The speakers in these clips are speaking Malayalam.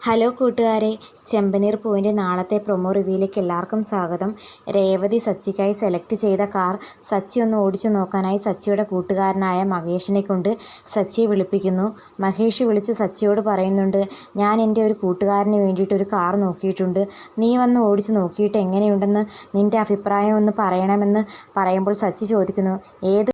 ഹലോ കൂട്ടുകാരെ ചെമ്പനീർ പൂവിന്റെ നാളത്തെ പ്രൊമോ റിവ്യൂയിലേക്ക് എല്ലാവർക്കും സ്വാഗതം. രേവതി സച്ചിക്കായി സെലക്ട് ചെയ്ത കാർ സച്ചി ഒന്ന് ഓടിച്ചു നോക്കാനായി സച്ചിയുടെ കൂട്ടുകാരനായ മഹേഷിനെ കൊണ്ട് സച്ചിയെ വിളിപ്പിക്കുന്നു. മഹേഷ് വിളിച്ച് സച്ചിയോട് പറയുന്നുണ്ട് ഞാൻ എന്റെ ഒരു കൂട്ടുകാരന് വേണ്ടിയിട്ട് ഒരു കാർ നോക്കിയിട്ടുണ്ട്. നീ വന്ന് ഓടിച്ചു നോക്കിയിട്ട് എങ്ങനെയുണ്ടെന്ന് നിന്റെ അഭിപ്രായം ഒന്ന് പറയണമെന്ന് പറയുമ്പോൾ സച്ചി ചോദിക്കുന്നു. ഏത്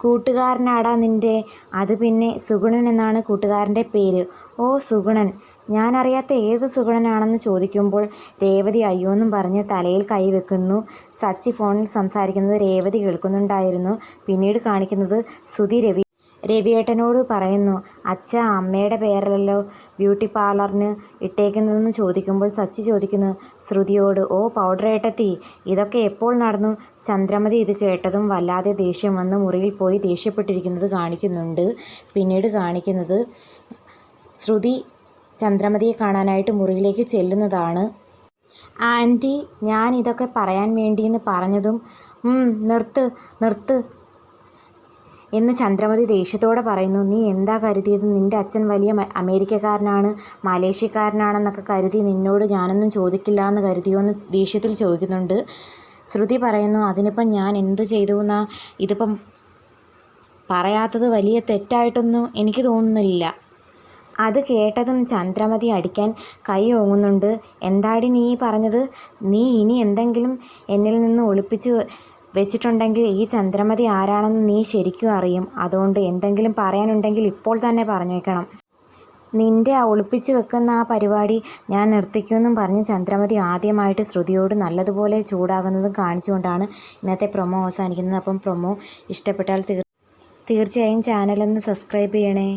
കൂട്ടുകാരനാടാ നിന്റെ അത് പിന്നെ സുഗുണൻ എന്നാണ് കൂട്ടുകാരന്റെ പേര്. ഓ സുഗുണൻ ഞാനറിയാത്ത ഏത് സുഗുണനാണെന്ന് ചോദിക്കുമ്പോൾ രേവതി അയ്യോ എന്നും പറഞ്ഞ് തലയിൽ കൈവെക്കുന്നു സച്ചി ഫോണിൽ സംസാരിക്കുന്നത് രേവതി കേൾക്കുന്നുണ്ടായിരുന്നു. പിന്നീട് കാണിക്കുന്നത് സുധി രവി രവിയേട്ടനോട് പറയുന്നു അച്ഛ അമ്മയുടെ പേരല്ലോ ബ്യൂട്ടി പാർലറിന് ഇട്ടേക്കുന്നതെന്ന് ചോദിക്കുമ്പോൾ സച്ചി ചോദിക്കുന്നു ശ്രുതിയോട് ഓ പൗഡർ ഏട്ടത്തി ഇതൊക്കെ എപ്പോൾ നടന്നു? ചന്ദ്രമതി ഇത് കേട്ടതും വല്ലാതെ ദേഷ്യം വന്ന് മുറിയിൽ പോയി ദേഷ്യപ്പെട്ടിരിക്കുന്നത് കാണിക്കുന്നുണ്ട്. പിന്നീട് കാണിക്കുന്നത് ശ്രുതി ചന്ദ്രമതിയെ കാണാനായിട്ട് മുറിയിലേക്ക് ചെല്ലുന്നതാണ്. ആന്റി ഞാൻ ഇതൊക്കെ പറയാൻ വേണ്ടിയെന്ന് പറഞ്ഞതും "ഉം, നിർത്ത് നിർത്ത് എന്ന് ചന്ദ്രമതി ദേഷ്യത്തോടെ പറയുന്നു നീ എന്താ കരുതിയത്? നിന്റെ അച്ഛൻ വലിയ അമേരിക്കക്കാരനാണ് മലേഷ്യക്കാരനാണെന്നൊക്കെ കരുതി നിന്നോട് ഞാനൊന്നും ചോദിക്കില്ല എന്ന് കരുതിയോ എന്ന് ദേഷ്യത്തിൽ ചോദിക്കുന്നുണ്ട്. ശ്രുതി പറയുന്നു അതിനിപ്പം ഞാൻ എന്ത് ചെയ്തു എന്നാ? ഇതിപ്പം പറയാത്തത് വലിയ തെറ്റായിട്ടൊന്നും എനിക്ക് തോന്നുന്നില്ല. അത് കേട്ടതും ചന്ദ്രമതി അടിക്കാൻ കൈ ഓങ്ങുന്നുണ്ട്. എന്താടി നീ പറഞ്ഞത്? നീ ഇനി എന്തെങ്കിലും എന്നിൽ നിന്ന് ഒളിപ്പിച്ച് വെച്ചിട്ടുണ്ടെങ്കിൽ ഈ ചന്ദ്രമതി ആരാണെന്ന് നീ ശരിക്കും അറിയും. അതുകൊണ്ട് എന്തെങ്കിലും പറയാനുണ്ടെങ്കിൽ ഇപ്പോൾ തന്നെ പറഞ്ഞേക്കണം. നിന്റെ ആ ഒളിപ്പിച്ചു വെക്കുന്ന ആ പരിപാടി ഞാൻ നിർത്തിക്കുമെന്നും പറഞ്ഞ് ചന്ദ്രമതി ആദ്യമായിട്ട് ശ്രുതിയോട് നല്ലതുപോലെ ചൂടാകുന്നതും കാണിച്ചുകൊണ്ടാണ് ഇന്നത്തെ പ്രൊമോ അവസാനിക്കുന്നത്. അപ്പം പ്രൊമോ ഇഷ്ടപ്പെട്ടാൽ തീർ തീർച്ചയായും ചാനലൊന്ന് സബ്സ്ക്രൈബ് ചെയ്യണേ.